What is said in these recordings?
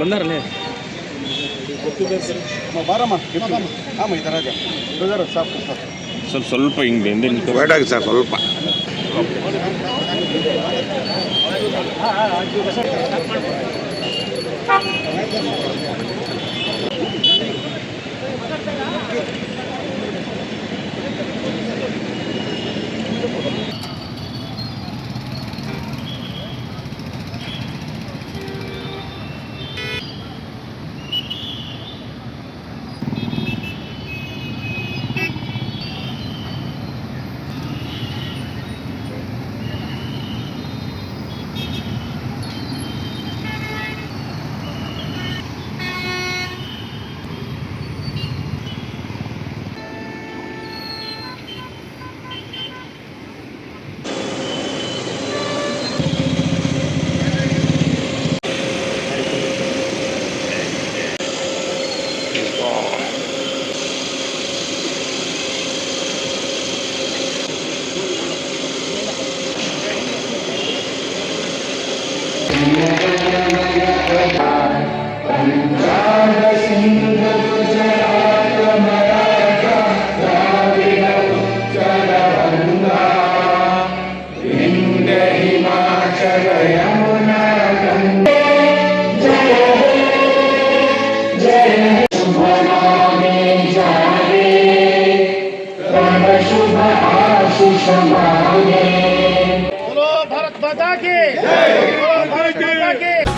ಬಂದಾರಲ್ಲೇ ಸ್ವಲ್ಪ ಸ್ವಲ್ಪ ಹಿಂಗೆ ಹಿಂದೆ ಬೇಡಾಗಿ ಸರ್ ಸ್ವಲ್ಪ बोलो 파이팅! 파이팅! 네,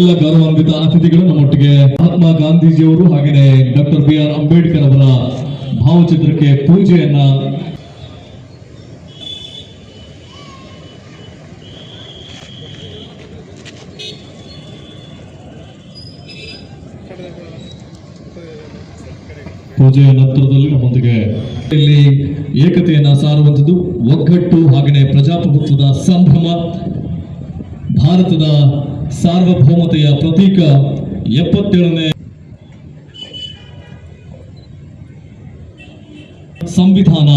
ಎಲ್ಲ ಗೌರವಾನ್ವಿತ ಅತಿಥಿಗಳು ನಮ್ಮೊಟ್ಟಿಗೆ ಮಹಾತ್ಮ ಗಾಂಧೀಜಿಯವರು ಹಾಗೆಯೇ ಡಾಕ್ಟರ್ ಬಿ ಆರ್ ಅಂಬೇಡ್ಕರ್ ಅವರ ಭಾವಚಿತ್ರಕ್ಕೆ ಪೂಜೆಯನ್ನ ಪೂಜೆಯ ನಂತರದಲ್ಲಿ ನಮ್ಮೊಂದಿಗೆ ಇಲ್ಲಿ ಏಕತೆಯನ್ನ ಸಾರುವಂಥದ್ದು, ಒಗ್ಗಟ್ಟು ಹಾಗೆಯೇ ಪ್ರಜಾಪ್ರಭುತ್ವದ ಸಂಭ್ರಮ. ಭಾರತದ ಸಾರ್ವಭೌಮತೆಯ ಪ್ರತೀಕ ಎಪ್ಪತ್ತೇಳನೇ ಸಂವಿಧಾನ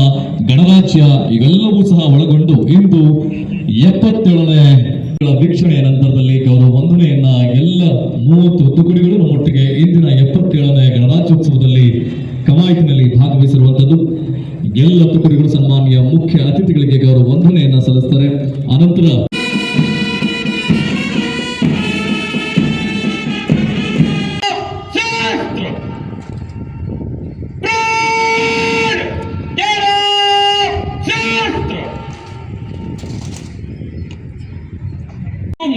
ಗಣರಾಜ್ಯ ಇವೆಲ್ಲವೂ ಸಹ ಒಳಗೊಂಡು ಇಂದು ಎಪ್ಪತ್ತೇಳನೇ ವೀಕ್ಷಣೆಯ ನಂತರದಲ್ಲಿ ಗೌರವ ವಂದನೆಯನ್ನ ಎಲ್ಲ ಮೂವತ್ತು ತುಕಡಿಗಳು ನಮ್ಮೊಟ್ಟಿಗೆ ಇಂದಿನ ಎಪ್ಪತ್ತೇಳನೇ ಗಣರಾಜ್ಯೋತ್ಸವದಲ್ಲಿ ಕವಾಯತಿನಲ್ಲಿ ಭಾಗವಹಿಸಿರುವಂತದ್ದು ಎಲ್ಲ ತುಕಡಿಗಳು ಸನ್ಮಾನ್ಯ ಮುಖ್ಯ ಅತಿಥಿಗಳಿಗೆ ಗೌರವ ವಂದನೆಯನ್ನ ಸಲ್ಲಿಸ್ತಾರೆ. ಅನಂತರ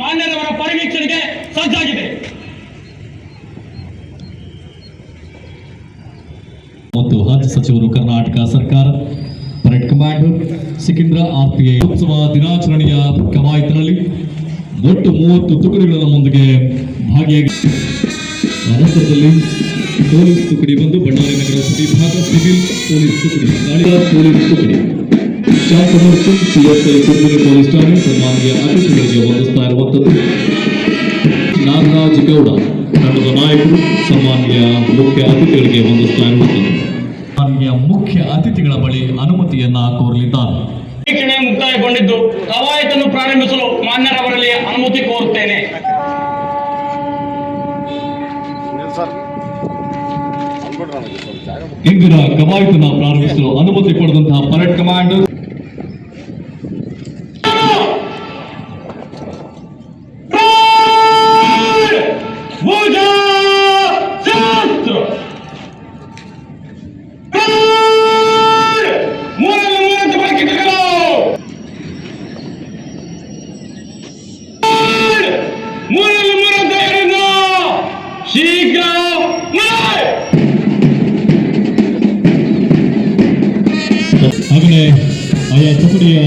ಮಾನ್ಯರವರ ಪರಿವೀಕ್ಷಣೆಗೆ ಸಜ್ಜಾಗಿದೆ. ಮತ್ತು ಹಜ್ ಸಚಿವರು ಕರ್ನಾಟಕ ಸರ್ಕಾರ, ಪರೇಡ್ ಕಮಾಂಡ್, ಸಿಕಿಂದ್ರ ಆರ್ಪಿಐ ಉತ್ಸವ ದಿನಾಚರಣೆಯ ಕವಾಯತಿನಲ್ಲಿ ಒಟ್ಟು ಮೂವತ್ತು ತುಕಡಿಗಳ ನಮ್ಮೊಂದಿಗೆ ಭಾಗಿಯಾಗಿ ಪೊಲೀಸ್ ತುಕಡಿ ಬಂದು ಬಳ್ಳಾರಿ ನಗರ ವಿಭಾಗ ಸಿವಿಲ್ ಪೊಲೀಸ್ ತುಕಡಿ ಪೊಲೀಸ್ ತುಕಡಿ. ಶಾಂತಮೂರ್ತಿ ಸಿಎಸ್ಐ ಕುರ್ಬುರಿ ಪೊಲೀಸ್ ಠಾಣೆ ಸನ್ಮಾನಿಯ ಅತಿಥಿಗಳಿಗೆ ವಂದಿಸ್ತಾ ಇರುವಂಥದ್ದು ನಾಗರಾಜ್ ಗೌಡ ತಂಡದ ನಾಯಕರು ಸನ್ಮಾನ್ಯ ಮುಖ್ಯ ಅತಿಥಿಗಳಿಗೆ ವಂದಿಸ್ತಾ ಇರುವಂಥದ್ದು ಸನ್ಮಾನ್ಯ ಮುಖ್ಯ ಅತಿಥಿಗಳ ಬಳಿ ಅನುಮತಿಯನ್ನ ಕೋರಲಿದ್ದಾರೆ. ವೀಕ್ಷಣೆ ಮುಕ್ತಾಯಗೊಂಡಿದ್ದು ಕವಾಯತನ್ನು ಪ್ರಾರಂಭಿಸಲು ಮಾನ್ಯರವರಲ್ಲಿ ಅನುಮತಿ ಕೋರುತ್ತೇನೆ. ಇಂದಿನ ಕವಾಯತನ ಪ್ರಾರಂಭಿಸಲು ಅನುಮತಿ ಪಡೆದಂತಹ ಪರೇಡ್ ಕಮಾಂಡರ್ ತುಕಡಿಯ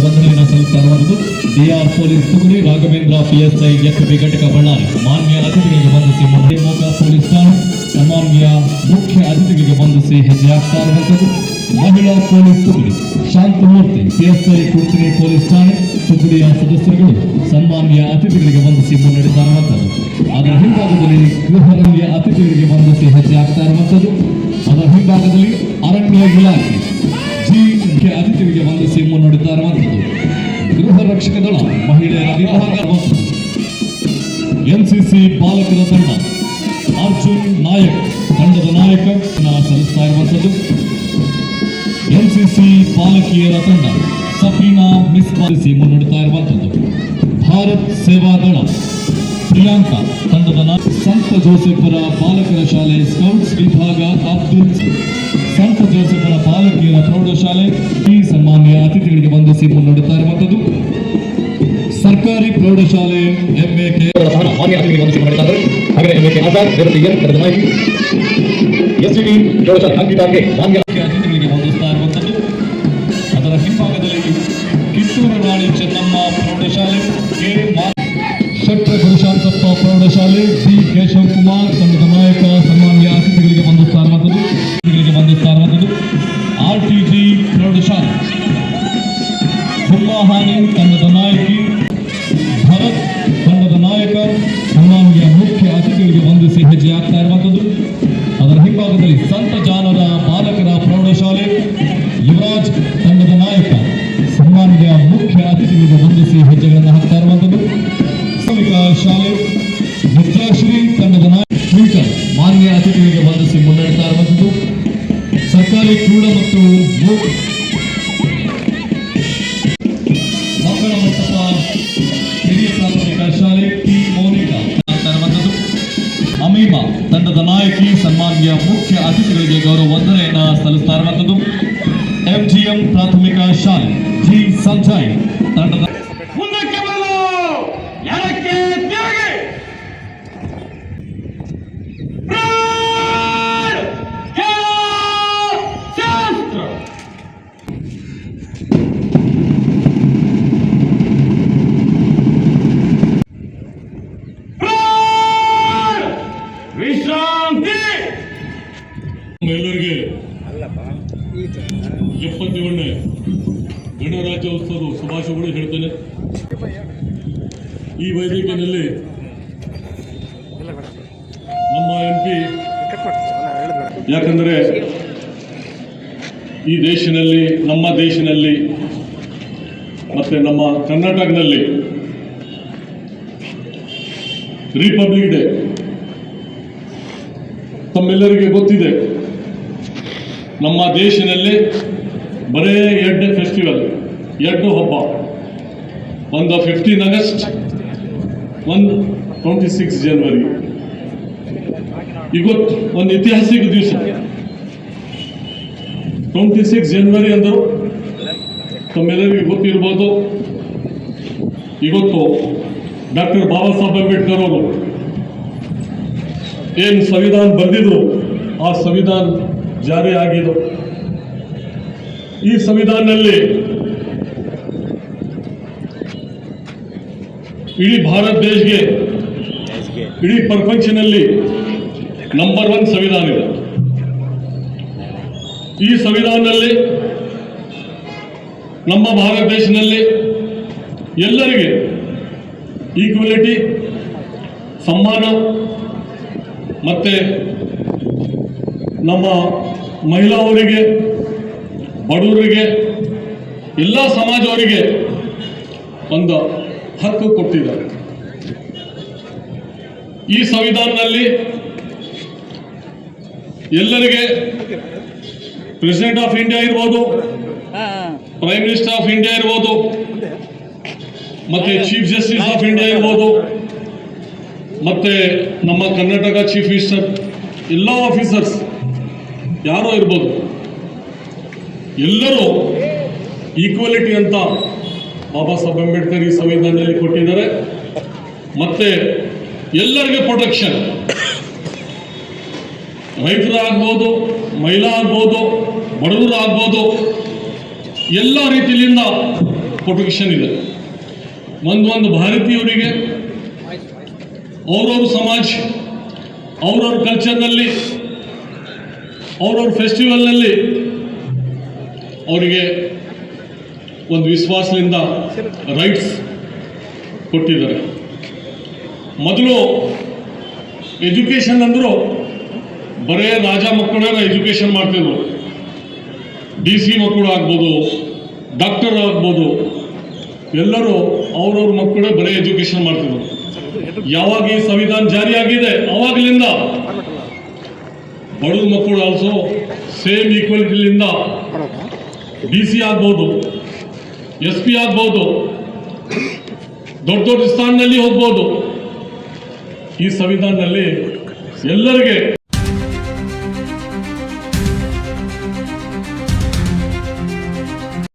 ವಂದನೆಯನ್ನು ಸಲ್ಲಿಸಬಹುದು ಡಿಆರ್ ಪೊಲೀಸ್ ತುಕಡಿ ಮಾನ್ಯ ಅತಿಥಿಗಳಿಗೆ ಬಂಧಿಸಿ ಮೊಮ್ಮಗ ಪೊಲೀಸ್ ಮುಖ್ಯ ಅತಿಥಿಗೆ ಬಂದಿಸಿ ಹೆಜ್ಜೆ ಆಗ್ತಾ ಇರುವಂಥದ್ದು ಮಹಿಳಾ ಪೊಲೀಸ್ ತುಕಡಿ, ಶಾಂತಮೂರ್ತಿ ಪಿಎಸ್ಐ ಕುರ್ತಿನಿ ಪೊಲೀಸ್ ಠಾಣೆ, ತುಕಡಿಯ ಸದಸ್ಯರುಗಳು ಸನ್ಮಾನ್ಯ ಅತಿಥಿಗಳಿಗೆ ವಂದಿಸಿ ಮುನ್ನಡೆತಾ ಇರುವಂಥದ್ದು ಅದರ ಹಿಂಭಾಗದಲ್ಲಿ ಗೃಹರಣ್ಯ ಅತಿಥಿಗಳಿಗೆ ವಂದಿಸಿ ಹೆಜ್ಜೆ ಹಾಕ್ತಾ ಇರುವಂಥದ್ದು ಅದರ ಹಿಂಭಾಗದಲ್ಲಿ ಅರಣ್ಯ ಇಲಾಖೆ ಜಿ ಮುಖ್ಯ ಅತಿಥಿಗಳಿಗೆ ವಂದಿಸಿ ಮುನ್ನಡೆತಾ ಇರುವಂಥದ್ದು ಗೃಹ ರಕ್ಷಕ ದಳ, ಮಹಿಳೆಯರ ವಿಭಾಗ ಎನ್ಸಿಸಿ ಬಾಲಕರ ತಂಡ, ಅರ್ಜುನ್ ನಾಯಕ್, ತಂಡದ ನಾಯಕ ಸಲ್ಲಿಸ್ತಾ ಇರುವಂಥದ್ದು ಎನ್ಸಿಸಿ ಬಾಲಕಿಯರ ತಂಡ ಸಫೀನಾ ಮಿಸ್ ಪಾಲಿಸಿ ಮುನ್ನಡೆತಾ ಇರುವಂಥದ್ದು. ಭಾರತ್ ಸೇವಾ ದಳ ಪ್ರಿಯಾಂಕಾ ತಂಡದ ಸಂತ ಜೋಸೆಫರ ಬಾಲಕರ ಶಾಲೆ ಸ್ಕೌಟ್ಸ್ ವಿಭಾಗ ಅಬ್ದುಲ್ ಸಂತ ಜೋಸೆಫರ ಬಾಲಕಿಯರ ಪ್ರೌಢಶಾಲೆ ಈ ಸನ್ಮಾನ್ಯ ಅತಿಥಿಗಳಿಗೆ ವಂದಿಸಿ ಮುನ್ನಡೆತಾ ಇರುವಂಥದ್ದು. ಸರ್ಕಾರಿ ಪ್ರೌಢಶಾಲೆ ಎಂಎಕೆ ಹಾಗೆ ಎಂಎ ಕೆ ಆಜಾದ್ ಎಸ್ ತಂಡದ ಪ್ರೌಢಶಾಲೆ ಅಂಕಿತಾಗೆ ಮಾನ್ಯ ಪ್ರೌಢಶಾಲೆ ಡಿ ಕೇಶವ್ ಕುಮಾರ್ ತಂಡದ ನಾಯಕ ಸನ್ಮಾನ್ಯ ಅತಿಥಿಗಳಿಗೆ ವಂದಿಸ್ತಾ ಇರುವಂಥದ್ದು ಅತಿಥಿಗಳಿಗೆ ವಂದಿಸ್ತಾ ಇರುವಂಥದ್ದು ಆರ್ ಟಿ ಜಿ ಪ್ರೌಢಶಾಲೆ ಹುಮ್ಮಾಹಾನಿ ತಂಡದ ನಾಯಕಿ ಭರತ್ ತಂಡದ ನಾಯಕ, ಸನ್ಮಾನ್ಯ ಮುಖ್ಯ ಅತಿಥಿಗಳಿಗೆ ವಂದಿಸಿ ಹೆಜ್ಜೆ ಆಗ್ತಾ ಇರುವಂಥದ್ದು. ಅದರ ಹಿಂಭಾಗದಲ್ಲಿ ಸಂತ ಗಣರಾಜ್ಯೋತ್ಸವದ ಶುಭಾಶಯಗಳು ಹೇಳ್ತೇನೆ. ಈ ವೇದಿಕೆಯಲ್ಲಿ ನಮ್ಮ ಎಂ ಪಿ ಯಾಕಂದರೆ ಈ ದೇಶದಲ್ಲಿ, ನಮ್ಮ ದೇಶದಲ್ಲಿ ಮತ್ತು ನಮ್ಮ ಕರ್ನಾಟಕದಲ್ಲಿ ರಿಪಬ್ಲಿಕ್ ಡೇ ತಮ್ಮೆಲ್ಲರಿಗೆ ಗೊತ್ತಿದೆ. ನಮ್ಮ ದೇಶದಲ್ಲಿ ಬರೇ ಎರಡನೇ ಫೆಸ್ಟಿವಲ್ ಎರಡು ಹಬ್ಬ. ಒಂದು ಫಿಫ್ಟೀನ್ ಆಗಸ್ಟ್ ಒಂದು ಟ್ವೆಂಟಿ ಸಿಕ್ಸ್ ಜನವರಿ ಇವತ್ತು ಒಂದು ಐತಿಹಾಸಿಕ ದಿವಸ. ಟ್ವೆಂಟಿ ಸಿಕ್ಸ್ ಜನವರಿ ಅಂದರು ತಮ್ಮೆಲ್ಲರಿಗೂ ಗೊತ್ತಿರ್ಬೋದು. ಇವತ್ತು ಡಾಕ್ಟರ್ ಬಾಬಾ ಸಾಹೇಬ್ ಅಂಬೇಡ್ಕರ್ ಅವರು ಏನು ಸಂವಿಧಾನ ಬಂದಿದ್ರು ಆ ಸಂವಿಧಾನ ಜಾರಿ ಆಗಿದ್ದು ಈ ಸಂವಿಧಾನದಲ್ಲಿ ಇಡೀ ಭಾರತ ದೇಶಗೆ ಇಡೀ ಪ್ರಪಂಚನಲ್ಲಿ ನಂಬರ್ ಒನ್ ಸಂವಿಧಾನ ಇದೆ. ಈ ಸಂವಿಧಾನದಲ್ಲಿ ನಮ್ಮ ಭಾರತ ದೇಶದಲ್ಲಿ ಎಲ್ಲರಿಗೆ ಈಕ್ವಲಿಟಿ ಸಮ್ಮಾನ ಮತ್ತು ನಮ್ಮ ಮಹಿಳಾವರಿಗೆ ಬಡವರಿಗೆ ಎಲ್ಲ ಸಮಾಜವರಿಗೆ ಒಂದು ಹಕ್ಕು ಕೊಟ್ಟಿದ್ದಾರೆ. ಈ ಸಂವಿಧಾನದಲ್ಲಿ ಎಲ್ಲರಿಗೆ ಪ್ರೆಸಿಡೆಂಟ್ ಆಫ್ ಇಂಡಿಯಾ ಇರ್ಬೋದು ಪ್ರೈಮ್ ಮಿನಿಸ್ಟರ್ ಆಫ್ ಇಂಡಿಯಾ ಇರ್ಬೋದು ಮತ್ತೆ ಚೀಫ್ ಜಸ್ಟಿಸ್ ಆಫ್ ಇಂಡಿಯಾ ಇರ್ಬೋದು ಮತ್ತೆ ನಮ್ಮ ಕರ್ನಾಟಕ ಚೀಫ್ ಮಿನಿಸ್ಟರ್ ಎಲ್ಲ ಆಫೀಸರ್ಸ್ ಯಾರೋ ಇರ್ಬೋದು. ಎಲ್ಲರೂ ಈಕ್ವಾಲಿಟಿ ಅಂತ ಬಾಬಾ ಸಾಹೇಬ್ ಅಂಬೇಡ್ಕರ್ ಈ ಸಂವಿಧಾನದಲ್ಲಿ ಕೊಟ್ಟಿದ್ದಾರೆ. ಮತ್ತೆ ಎಲ್ಲರಿಗೆ ಪ್ರೊಟೆಕ್ಷನ್ ರೈತರಾಗ್ಬೋದು ಮಹಿಳಾ ಆಗ್ಬೋದು, ಬಡವರು ಆಗ್ಬೋದು, ಎಲ್ಲ ರೀತಿಯಿಂದ ಪ್ರೊಟೆಕ್ಷನ್ ಇದೆ. ಒಂದೊಂದು ಭಾರತೀಯರಿಗೆ, ಅವ್ರವ್ರ ಸಮಾಜ, ಅವ್ರವ್ರ ಕಲ್ಚರ್ನಲ್ಲಿ ಅವ್ರವ್ರ ಫೆಸ್ಟಿವಲ್ನಲ್ಲಿ ಅವರಿಗೆ ಒಂದು ವಿಶ್ವಾಸದಿಂದ ರೈಟ್ಸ್ ಕೊಟ್ಟಿದ್ದಾರೆ. ಮೊದಲು ಎಜುಕೇಷನ್ ಅಂದರು ಬರೇ ರಾಜ ಮಕ್ಕಳನ್ನ ಎಜುಕೇಷನ್ ಮಾಡ್ತಿದ್ರು. ಡಿ ಸಿ ಮಕ್ಕಳು ಆಗ್ಬೋದು ಡಾಕ್ಟರ್ ಆಗ್ಬೋದು, ಎಲ್ಲರೂ ಅವ್ರವ್ರ ಮಕ್ಕಳೇ ಬರೀ ಎಜುಕೇಷನ್ ಮಾಡ್ತಿದ್ರು. ಯಾವಾಗ ಈ ಸಂವಿಧಾನ ಜಾರಿಯಾಗಿದೆ? ಅವಾಗಲಿಂದ. ಬಡವ್ರ ಮಕ್ಕಳು ಆಲ್ಸೋ ಸೇಮ್ ಈಕ್ವಾಲಿಟಿಲಿಂದ ಡಿ ಸಿ ಆಗ್ಬೋದು. ಎಸ್ ಪಿ ಆಗ್ಬೋದು. ದೊಡ್ಡ ದೊಡ್ಡ ಸ್ಥಾನದಲ್ಲಿ ಹೋಗ್ಬೋದು. ಈ ಸಂವಿಧಾನದಲ್ಲಿ ಎಲ್ಲರಿಗೆ